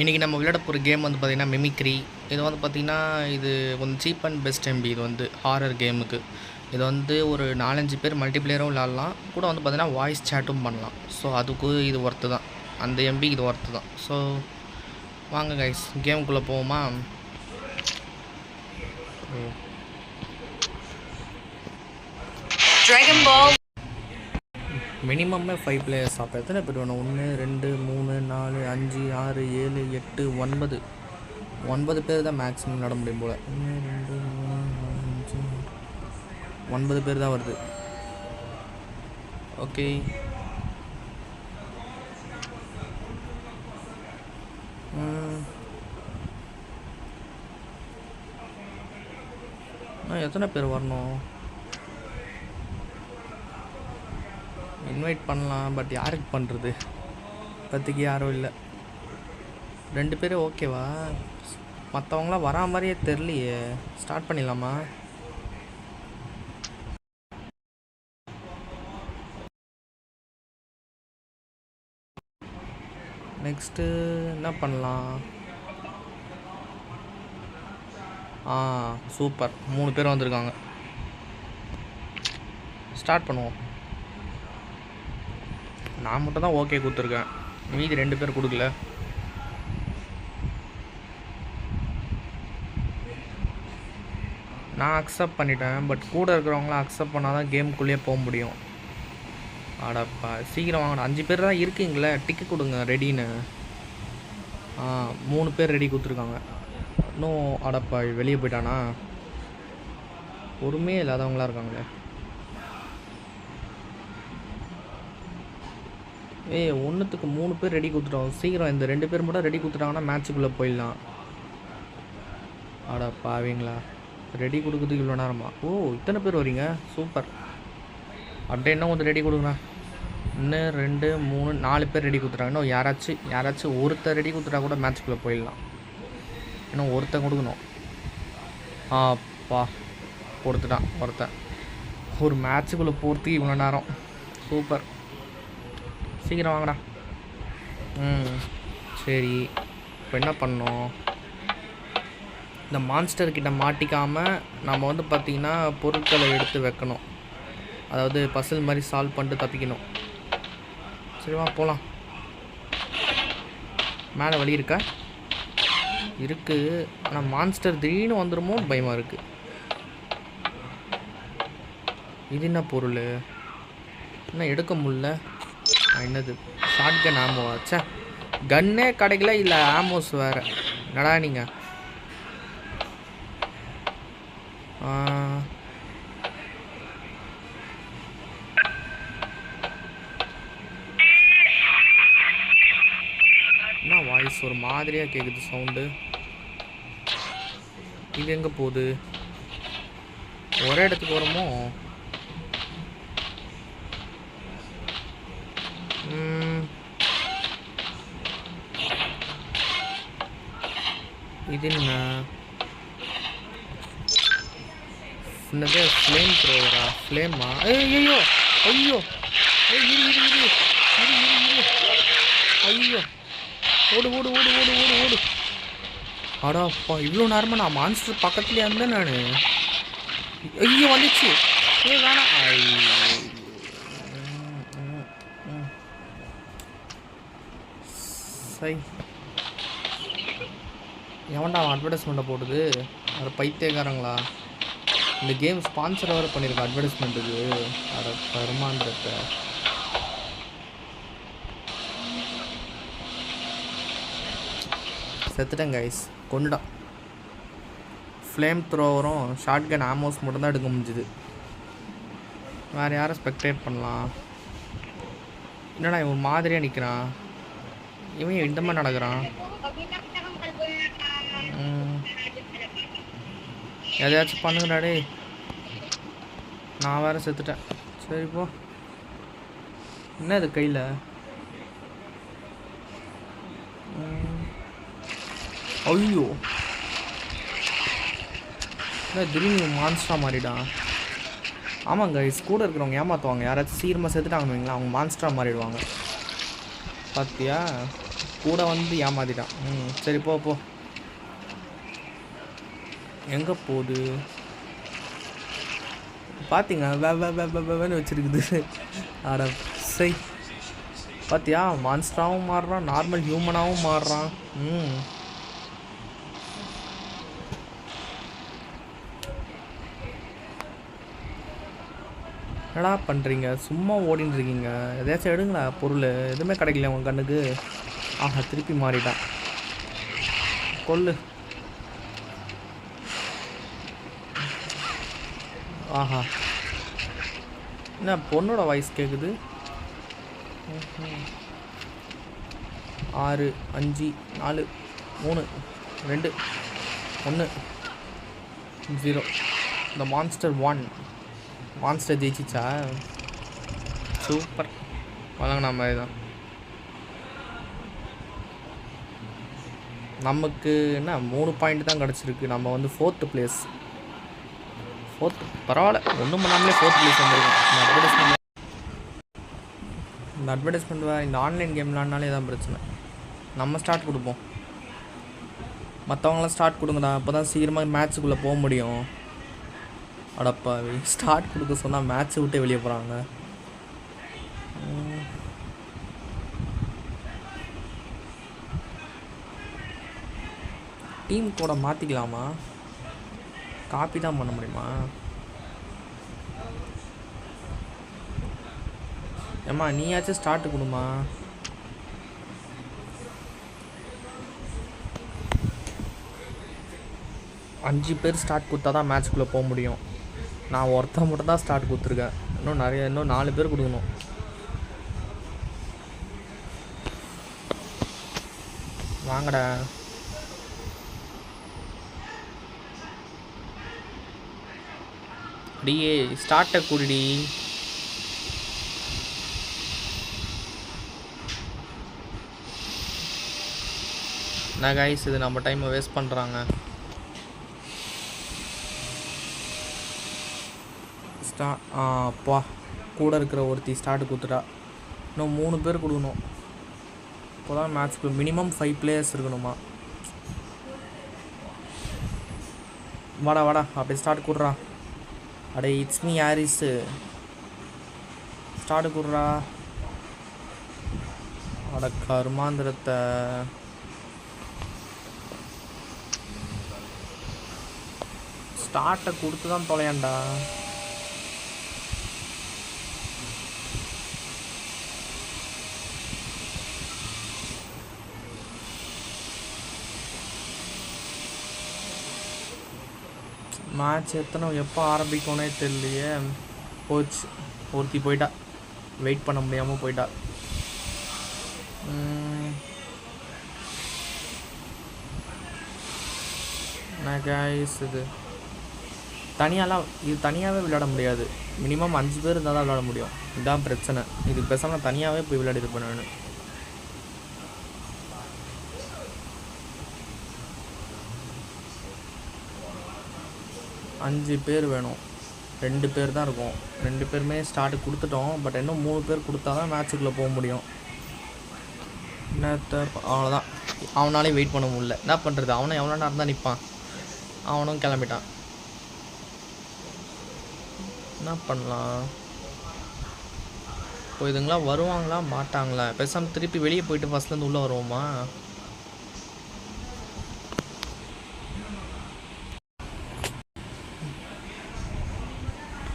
இன்றைக்கி நம்ம விளையாட போகிற கேம் வந்து பார்த்திங்கன்னா மிமிக்ரி இது வந்து பார்த்திங்கன்னா இது கொஞ்சம் சீப் அண்ட் பெஸ்ட் எம்பி இது வந்து ஹாரர் கேமுக்கு இது வந்து ஒரு நாலஞ்சு பேர் மல்டிப்ளேயரும் விளாட்லாம் கூட வந்து பார்த்திங்கன்னா வாய்ஸ் சேட்டும் பண்ணலாம். ஸோ அதுக்கு இது ஒர்த்து தான். அந்த எம்பி இது ஒர்த்து தான். ஸோ வாங்க கைஸ் கேமுக்குள்ளே போவோமா? Dragon மினிமம்மே ஃபைவ் பிளேயர்ஸ் அப்போ எத்தனை பேர் வேணும்? ஒன்று ரெண்டு மூணு நாலு அஞ்சு ஆறு ஏழு எட்டு ஒன்பது. ஒன்பது பேர் தான் மேக்ஸிமம் விளாட முடியும் போல். ஒன்று ரெண்டு மூணு நாலு அஞ்சு ஒன்பது பேர் தான் வருது. ஓகே எத்தனை பேர் வரணும்? இன்வைட் பண்ணலாம் பட் யாருக்கு பண்ணுறது இப்போதைக்கு யாரும் இல்லை. ரெண்டு பேரும் ஓகேவா மற்றவங்களாம் வரா மாதிரியே தெரிலையே ஸ்டார்ட் பண்ணிடலாமா? நெக்ஸ்ட்டு என்ன பண்ணலாம்? ஆ சூப்பர் மூணு பேர் வந்திருக்காங்க. ஸ்டார்ட் பண்ணுவோம். நான் மட்டும் தான் ஓகே கொடுத்துருக்கேன். மீதி ரெண்டு பேர் கொடுக்கல. நான் அக்செப்ட் பண்ணிட்டேன் பட் கூட இருக்கிறவங்களாம் அக்செப்ட் பண்ணால் தான் கேமுக்குள்ளேயே போக முடியும். அடப்பா சீக்கிரம் வாங்கடா. அஞ்சு பேர் தான் இருக்கீங்களே டிக்கெட் கொடுங்க ரெடின்னு ஆ மூணு பேர் ரெடி கொடுத்துருக்காங்க. இன்னும் அடப்பா வெளியே போயிட்டானா? பொறுமையே இல்லாதவங்களா இருக்காங்களே. ஏய் ஒன்றுத்துக்கு மூணு பேர் ரெடி கொடுத்துட்டோம். சீக்கிரம் இந்த ரெண்டு பேர் மட்டும் ரெடி கொடுத்துட்டாங்கன்னா மேட்ச்சுக்குள்ளே போயிடலாம். அட பாவீங்களா. ரெடி கொடுக்குறதுக்கு இவ்வளோ நேரமா? ஓ இத்தனை பேர் வரீங்க சூப்பர். அப்படியே இன்னும் கொஞ்சம் ரெடி கொடுங்கண்ணா. இன்னும் ரெண்டு மூணு நாலு பேர் ரெடி கொடுத்துட்றாங்க இன்னும் யாராச்சும் யாராச்சும் ஒருத்தர் ரெடி கொடுத்துட்டா கூட மேட்ச்சுக்குள்ளே போயிடலாம். இன்னும் ஒருத்தன் கொடுக்கணும். ஆப்பா கொடுத்துட்டான் ஒருத்தன். ஒரு மேட்ச்சுக்குள்ளே போகிறதுக்கு இவ்வளோ நேரம். சூப்பர். சீக்கிரம் வாங்கடா. ம் சரி. இப்போ என்ன பண்ணோம் இந்த மான்ஸ்டர்கிட்ட மாட்டிக்காமல் நம்ம வந்து பார்த்திங்கன்னா பொருட்களை எடுத்து வைக்கணும். அதாவது பசில் மாதிரி சால்வ் பண்ணிட்டு தப்பிக்கணும். சரிவா போகலாம் மேலே வழி இருக்கா? இருக்கு. ஆனால் மான்ஸ்டர் திடீர்னு வந்துடுமோ பயமாக இருக்குது இது என்ன பொருள்? என்ன எடுக்க முடில என்னது? ஷார்ட் கன் ஆமோவா ச்சே. கன்னே கிடைக்கல இல்லை ஆமோஸ் வேறு. நடா நீங்கள் என்ன வாய்ஸ் ஒரு மாதிரியாக கேட்குது சவுண்டு இது எங்கே போகுது? ஒரே இடத்துக்கு வருமோ இது என்ன? என்னது? ஃப்ளேம் த்ரோவரா ஃப்ளேமா ஐயோ ஐயோ! ஏய், இரு இரு இரு. இரு இரு இரு. ஐயோ! ஓடு ஓடு ஓடு ஓடு ஓடு ஓடு. அடாப்பா இவ்வளோ நேரமாக நான் மான்ஸ்டர் பக்கத்துலேயே இருந்தேன் நான். ஐயோ வந்துச்சு. ஏ வேணாம். ஐயோ. ம், அவன் எவன்டா அட்வர்டைஸ்மெண்ட்டை போடுது? அது பைத்தியக்காரங்களா? இந்த கேம் ஸ்பான்சர் வேறு பண்ணியிருக்கேன் அட்வர்டைஸ்மெண்ட்டுக்கு அட கருமாந்திரத்தை செத்துட்டேன் கைஸ் கொண்டுட்டான் ஃப்ளேம் த்ரோவரும் ஷார்ட் கன் ஆமோஸ் மட்டும்தான் எடுக்க முடிஞ்சுது. வேறு யாரை ஸ்பெக்டேட் பண்ணலாம்? என்னடா இவன் மாதிரியாக நிற்கிறான் இவன் ஏன் இந்த மாதிரி நடக்கிறான்? எதையாச்சும் பண்ணுங்கடா டேய் நான் வேற செத்துட்டேன். சரி போ. என்ன இது கையில்? ஐயோ. என்ன திடீர்னு மான்ஸ்டா மாறிடான் ஆமாங்க கூட இருக்கிறவங்க ஏமாற்றுவாங்க யாராச்சும் சீக்கிரமாக செத்துட்டாங்கன்னு வைங்களேன் அவங்க மான்ஸ்டராக மாறிடுவாங்க. பார்த்தியா கூட வந்து ஏமாத்திட்டான். ம் சரி போ போ. எங்கே போகுது? பார்த்தீங்க வே வேன்னு வச்சுருக்குது. அட சை. பார்த்தியா மான்ஸ்டராகவும் மாறுறான். நார்மல் ஹியூமனாகவும் மாறுறான். ம். என்னடா பண்ணுறீங்க சும்மா ஓடின்னு இருக்கீங்க எதாச்சும் எடுங்களா? பொருள். எதுவுமே கிடைக்கல உங்கள் கண்ணுக்கு? ஆஹா திருப்பி மாறிட்டான். கொல்லு ஆஹா. என்ன பொண்ணோட வாய்ஸ் கேட்குது ஆறு அஞ்சு நாலு மூணு ரெண்டு ஒன்று ஜீரோ இந்த மான்ஸ்டர் ஒன் மான்ஸ்டர் ஜெயிச்சிச்சா? சூப்பர் வழங்கின மாதிரி தான். நமக்கு என்ன மூணு பாயிண்ட் தான் கிடச்சிருக்கு. நம்ம வந்து ஃபோர்த்து பிளேஸ் ஃபோர்த் பரவாயில்ல. ஒன்றும் பண்ணாமலே ஃபோர்த் ப்ளேஸ் வந்திருக்கோம். இந்த அட்வர்டைஸ்மெண்ட் இந்த அட்வர்டைஸ்மெண்ட் வேறு இந்த ஆன்லைன் கேம் விளாட்னாலே தான் பிரச்சனை. நம்ம ஸ்டார்ட் கொடுப்போம். மற்றவங்களாம் ஸ்டார்ட் கொடுங்கடா. அப்போ தான் சீக்கிரமாக மேட்ச்சுக்குள்ளே போக முடியும். அடப்பாவி ஸ்டார்ட் கொடுக்க சொன்னால் மேட்ச்சை விட்டே வெளியே போகிறாங்க டீம் கூட மாற்றிக்கலாமா காப்பி தான் பண்ண முடியுமா? ஏம்மா நீயாச்சும் ஸ்டார்ட் கொடுமா. அஞ்சு பேர் ஸ்டார்ட் கொடுத்தா தான் மேட்ச்குள்ளே போக முடியும். நான் ஒருத்தன் மட்டும் தான் ஸ்டார்ட் கொடுத்துருக்கேன். இன்னும் நிறைய இன்னும் நாலு பேர் கொடுக்கணும். வாங்கடா. அப்படியே ஸ்டார்ட்டை கூடி நகைஸ் இது நம்ம டைமை வேஸ்ட் பண்ணுறாங்க ஸ்டா அப்பா கூட இருக்கிற ஒருத்தி ஸ்டார்ட் கொடுத்துட்டா. இன்னும் மூணு பேர் கொடுக்கணும். இப்போ தான் மேட்ச்க்கு மினிமம் ஃபைவ் பிளேயர்ஸ் இருக்கணுமா? வாடா வாடா அப்படியே ஸ்டார்ட் கொடுறா. அடே இட்ஸ் மீ யாரிஸு ஸ்டார்ட் கொடுறா. அட கருமாந்திரத்தை. ஸ்டார்ட்டை கொடுத்து தான் தொலையாண்டா. மேட்ச் எத்தனை எப்போ ஆரம்பிக்கும்னே தெரியலையே. போச்சு. ஒருத்தி போயிட்டா. வெயிட் பண்ண முடியாமல் போயிட்டா. உம். இது? தனியாலாம் இது தனியாகவே விளையாட முடியாது. மினிமம் அஞ்சு பேர் இருந்தால் தான் விளையாட முடியும். இதுதான் பிரச்சனை. இது பேசாமல் தனியாகவே போய் விளையாடி இருப்பேன் அஞ்சு பேர் வேணும். ரெண்டு பேர் தான் இருக்கும். ரெண்டு பேருமே ஸ்டார்ட் கொடுத்துட்டோம். பட் இன்னும் மூணு பேர் கொடுத்தா தான் மேட்ச்சுக்குள்ளே போக முடியும். என்னத்த அவ்வளோதான் அவனாலே வெயிட் பண்ண முடியல. என்ன பண்ணுறது அவனும் எவ்வளோ நேரம் தான் நிற்பான் அவனும் கிளம்பிட்டான். என்ன பண்ணலாம்? இப்போ இதுங்களாம் வருவாங்களா? மாட்டாங்களா? பேசாமல் திருப்பி வெளியே போயிட்டு ஃபஸ்ட்லேருந்து உள்ளே வருவோமா?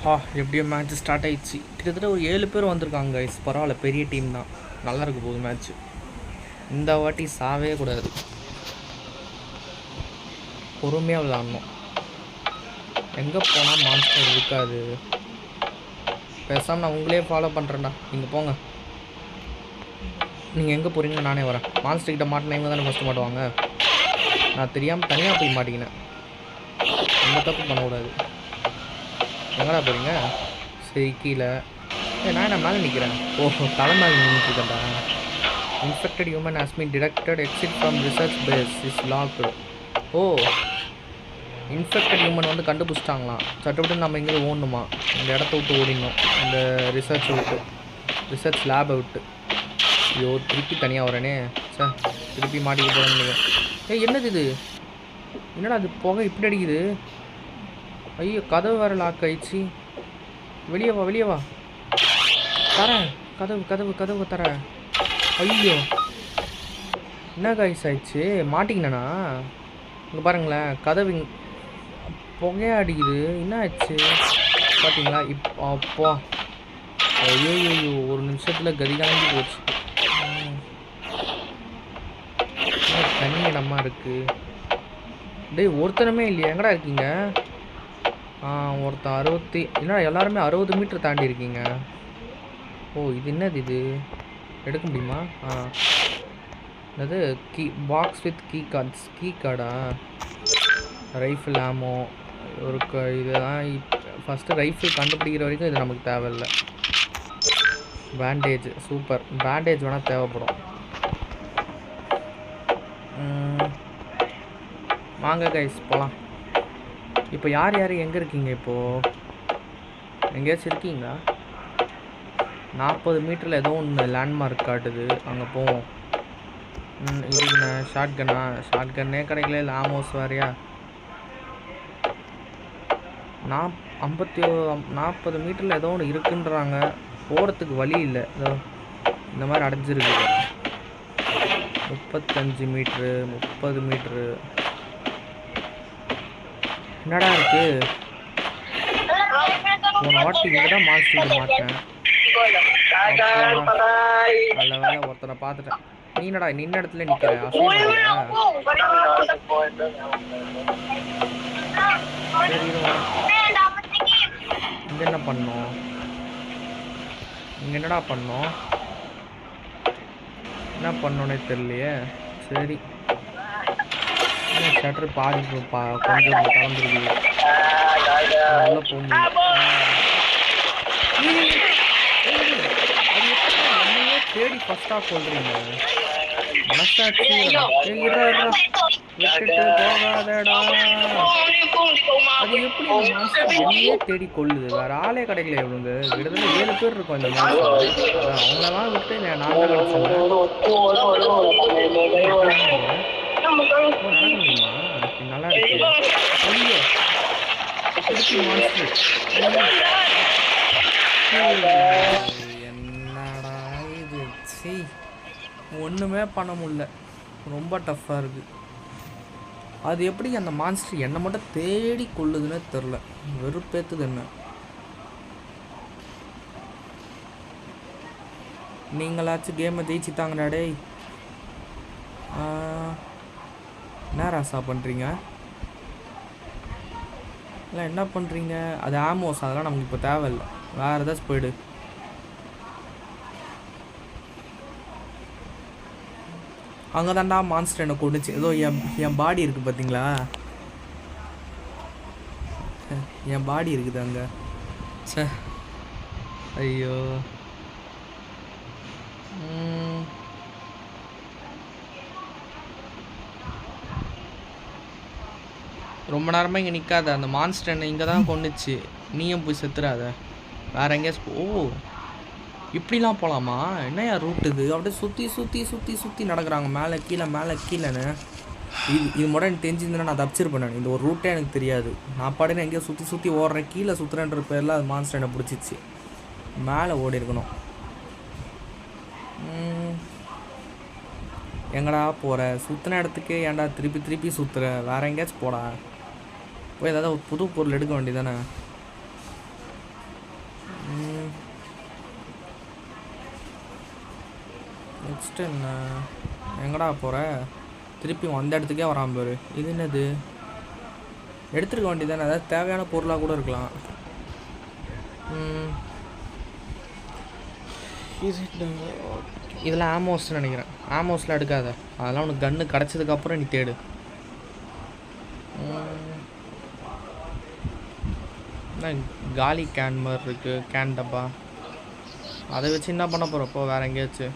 ஆ எப்படியோ மேட்ச் ஸ்டார்ட் ஆயிடுச்சு. கிட்டத்தட்ட ஒரு ஏழு பேர் வந்திருக்காங்க கைஸ் பரவாயில்ல பெரிய டீம் தான். நல்லா இருக்க போகுது மேட்ச் இந்த வாட்டி சாவே கூடாது. பொறுமையாக விளாட்ணும் எங்கே போனால் மான்ஸ்டர் இருக்காது. பேசாமல் நான் உங்களே ஃபாலோ பண்ணுறேன்டா நீங்கள் போங்க. நீங்கள் எங்கே போகிறீங்க நானே வரேன். மான்ஸ்டர் கிட்ட மாட்டினா இவங்க தானே ஃபஸ்ட்டு மாட்டுவாங்க? நான் தெரியாமல் தனியாக போய் மாட்டிக்கினேன். எந்த தப்பு பண்ணக்கூடாது. எங்கடா போகிறீங்க சரி கீழே. ஏ நான் என்ன மேலே நிற்கிறேன் ஓஹோ தலை மேலே நின்றுட்டுருக்கேன்டா infected human has been detected exit from research base is locked O infected human வந்து கண்டுபிடிச்சிட்டாங்களாம். சட்டப்பட்டு நம்ம எங்கேயும் ஓடணுமா? இந்த இடத்த விட்டு ஓடிடணும். இந்த ரிசர்ச் விட்டு. ரிசர்ச் லேபை விட்டு. ஐயோ திருப்பி தனியாக வரேனே. சார் திருப்பி மாட்டிக்க போகிறேன்னு ஏய் என்னது இது? என்னடா அது புகை இப்படி அடிக்குது? ஐயோ கதவு வேறு லாக் ஆயிடுச்சு. வெளியே வா வெளியே வா. தரேன். கதவு கதவு கதவு தரேன். ஐயோ. என்ன காய்ஸ் ஆயிடுச்சு? மாட்டிக்கினேண்ணா இங்கே பாருங்களேன் கதவு இங்க- புகையா அடிக்குது என்ன ஆயிடுச்சு? பார்த்தீங்களா இப் அப்பா. ஐயோ ஐயோ ஒரு நிமிஷத்தில் கதி போச்சு. தண்ணி தனி இடமா இருக்குது டேய் ஒருத்தனமே இல்லையா. எங்கடா இருக்கீங்க? ஒருத்தன் அறுபத்தி என்ன எல்லாருமே அறுபது மீட்டர் தாண்டி இருக்கீங்க? ஓ இது என்னது இது? எடுக்க முடியுமா? ஆ. என்னது? Key box with key cards key கார்டா rifle ammo ஒரு க இதுதான் ஃபஸ்ட்டு ரைஃபிள் கண்டுபிடிக்கிற வரைக்கும் இது நமக்கு தேவையில்லை. பேண்டேஜ் சூப்பர் பேண்டேஜ் வேணால் தேவைப்படும். வாங்க கைஸ் போகலாம் இப்போ யார் யார் எங்கே இருக்கீங்க இப்போது எங்கேயாச்சும் இருக்கீங்களா? நாற்பது மீட்டரில் ஏதோ ஒன்று லேண்ட்மார்க் காட்டுது. அங்கே போவோம். ம் இது என்ன ஷார்ட் கன்னா ஷார்ட் கன்னே கிடைக்கல இல்லை ஆமோஸ் வேறையா? நாப் ஐம்பத்தி நாற்பது மீட்டரில் ஏதோ ஒன்று இருக்குன்றாங்க. போகிறதுக்கு வழி இல்லை. ஏதோ இந்த மாதிரி அடைஞ்சிருக்கு. முப்பத்தஞ்சு மீட்ரு முப்பது மீட்ரு என்னடா இருக்கு? போன வாட்டி இங்கே தான் மாஸ்டர் மாட்டேன். நல்ல வேலை ஒருத்தனை பார்த்துட்டேன். நீ என்னடா நின்ன இடத்துல வரேன். இங்க என்ன பண்ணோம்? இங்க என்னடா பண்ணோம்? என்ன பண்ணோன்னே தெரியலையே. சரி. ஷட்டர் பாதி கொஞ்சம் திறந்துருக்கு. உள்ள போக தேடி ஃபர்ஸ்டா சொல்றீங்க மனசாட்சி. விட்டுட்டு போகாதடா. அது எப்படி என்னையே தேடி கொள்ளுது வேற ஆளே கிடைக்கல இவனுங்க கிட்டத்தட்ட ஏழு பேர் இருக்கும் இந்த மாஸ்டர் அவங்களெல்லாம் விட்டு நான் நான் நல்லா இருக்கு என்னடா இது? சீ ஒன்றுமே பண்ண முடியல. ரொம்ப டஃப்பாக இருக்கு அது எப்படி அந்த மான்ஸ்டர் என்னை மட்டும் தேடி கொள்ளுதுன்னே தெரில. வெறுப்பேத்துது என்ன? நீங்களாச்சும் கேமை ஜெயிச்சுட்டாங்கடா டேய். ஆ, என்ன ராசா பண்ணுறீங்க இல்லை என்ன பண்ணுறீங்க அது ஆமோஸ் அதெல்லாம் நமக்கு இப்போ தேவையில்லை. வேறு ஏதாச்சும் போயிடு. அங்கே தாண்டா மான்ஸ்டர் என்னை கொண்டுச்சு ஏதோ என் என் பாடி இருக்குது பார்த்தீங்களா என் பாடி இருக்குது அங்கே. சே ஐயோ. ரொம்ப நேரமாக இங்கே நிற்காத அந்த மான்ஸ்டர் என்னை இங்கே தான் கொண்டுச்சு நீயும் போய் செத்துறாத. வேற எங்கேயாச்சும் ஓ இப்படிலாம் போகலாமா என்னையா ரூட் இது? அப்படியே சுற்றி சுற்றி சுற்றி சுற்றி நடக்கிறாங்க. மேலே கீழே மேலே கீழேன்னு. இது இது மட்டும் எனக்கு தெரிஞ்சிருந்தேன்னா நான் தப்பிச்சிருப்பேன் இந்த ஒரு ரூட்டே எனக்கு தெரியாது. நான் பாடுன்னு எங்கேயோ சுற்றி சுற்றி ஓடுறேன். கீழே சுற்றுறேன்ற பேரில் அது மான்ஸ்டர் என்னை பிடிச்சிச்சு மேலே ஓடி இருக்கணும். எங்கடா போகிற சுற்றின இடத்துக்கு ஏன்டா திருப்பி திருப்பி சுற்றுற வேற எங்கேயாச்சும் போடா. போய் ஏதாவது ஒரு புது பொருள் எடுக்க வேண்டியதானே நெக்ஸ்ட் என்ன? எங்கடா போகிற திருப்பி வந்த இடத்துக்கே வராம பாரு. இது என்னது? எடுத்துருக்க வேண்டியதானே ஏதாவது தேவையான பொருளாக கூட இருக்கலாம். ம். Is it the- இதெல்லாம் ஆமோஸ்னு நினைக்கிறேன். ஆமோஸில் எடுக்காத. அதெல்லாம் உனக்கு கன்று கிடச்சதுக்கப்புறம் நீ தேடு ம். என்ன காலி கேன் மாதிரி இருக்குது கேன் டப்பா. அதை வச்சு என்ன பண்ண போகிறப்போ வேறு எங்கேயாச்சும்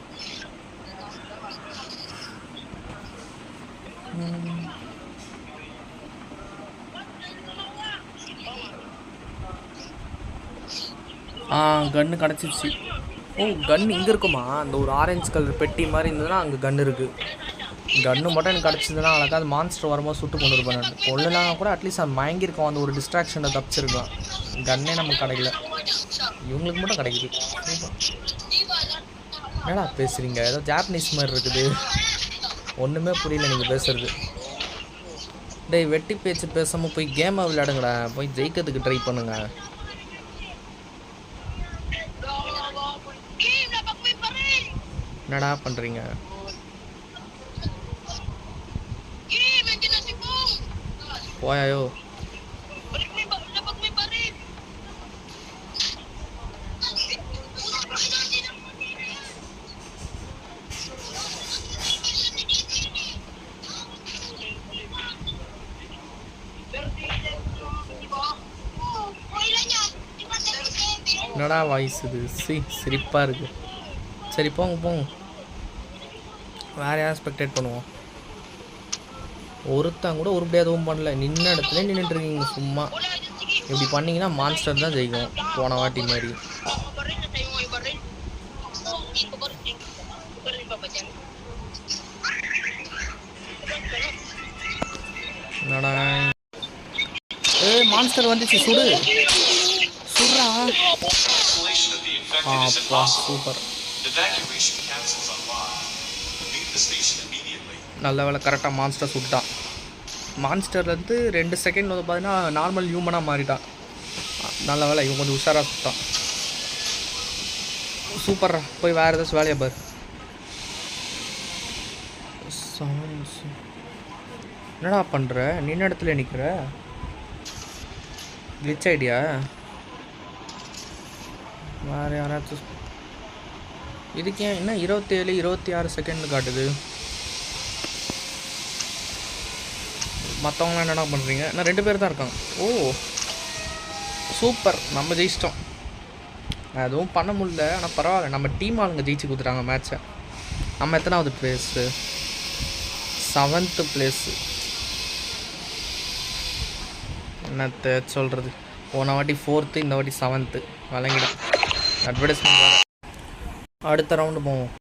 ஆ கன்று கிடச்சிருச்சு. ஓ கன்று இங்கே இருக்குமா? அந்த ஒரு ஆரஞ்சு கலர் பெட்டி மாதிரி இருந்ததுன்னா அங்கே கன்று இருக்குது கன்று மட்டும் எனக்கு கிடச்சிதுன்னா அழகாக அது மான்ஸ்டர் வரும்போது சுட்டு கொண்டு இருப்பேன் கொள்ளுனா கூட அட்லீஸ்ட் அவன் மயங்கியிருக்கான். அந்த ஒரு டிஸ்ட்ராக்ஷனில் தப்பிச்சிருக்கான் கன்னே நமக்கு கிடைக்கல. இவங்களுக்கு மட்டும் கிடைக்குது. என்னடா பேசுகிறீங்க ஏதோ ஜாப்பனீஸ் மாதிரி இருக்குது. ஒன்றுமே புரியல நீங்கள் பேசுறது. டேய் வெட்டி பேச்சு பேசாமல் போய் கேமை விளையாடுங்கடா. போய் ஜெயிக்கிறதுக்கு ட்ரை பண்ணுங்க. என்னடா பண்ணுறீங்க போயாயோ. என்னடா வாய்ஸ் இது? சி சிரிப்பாக இருக்கு. சரி போங்க போங்க. வேற யாரும் ஸ்பெக்டேட் பண்ணுவோம்? ஒருத்தன் கூட உருப்படியாக எதுவும் பண்ணல. நின்ன இடத்துல நின்றுட்டு இருக்கீங்க சும்மா. இப்படி பண்ணீங்கன்னா மான்ஸ்டர் தான் ஜெயிக்கும். போன வாட்டி மாதிரி. Baril என்னடா மான்ஸ்டர் வந்துச்சு சுடு. சுடுறா அப்பா. Super immediately. நல்ல வேலை கரெக்டாக மான்ஸ்டர் சுட்டான் மான்ஸ்டர்லேருந்து ரெண்டு செகண்ட் வந்து பார்த்தீங்கன்னா நார்மல் ஹியூமனாக மாறிட்டான் நல்ல வேலை இவன் கொஞ்சம் உஷாராக சுட்டான். சூப்பர்ரா போய் வேறு ஏதாச்சும் வேலையை பாரு. என்னடா பண்ணுற நின்ன இடத்துல நிற்கிற கிளிச் ஐடியா வேறு யாராச்சும் இதுக்கு ஏன் என்ன இருபத்தேழு இருபத்தி ஆறு செகண்ட் காட்டுது? மற்றவங்களாம் என்னடா பண்ணுறீங்க நான் ரெண்டு பேர் தான் இருக்காங்க. ஓ சூப்பர் நம்ம ஜெயிச்சிட்டோம். எதுவும் பண்ண முடியல ஆனால் பரவாயில்ல. நம்ம டீம் ஆளுங்க ஜெயிச்சு கொடுத்துட்டாங்க மேட்ச்சை நம்ம எத்தனாவது பிளேஸு செவன்த்து பிளேஸு என்னத்த சொல்கிறது போன வாட்டி ஃபோர்த்து இந்த வாட்டி செவன்த்து வழங்கிடும் அட்வர்டைஸ்மெண்ட் அடுத்த ரவுண்டு போவோம்.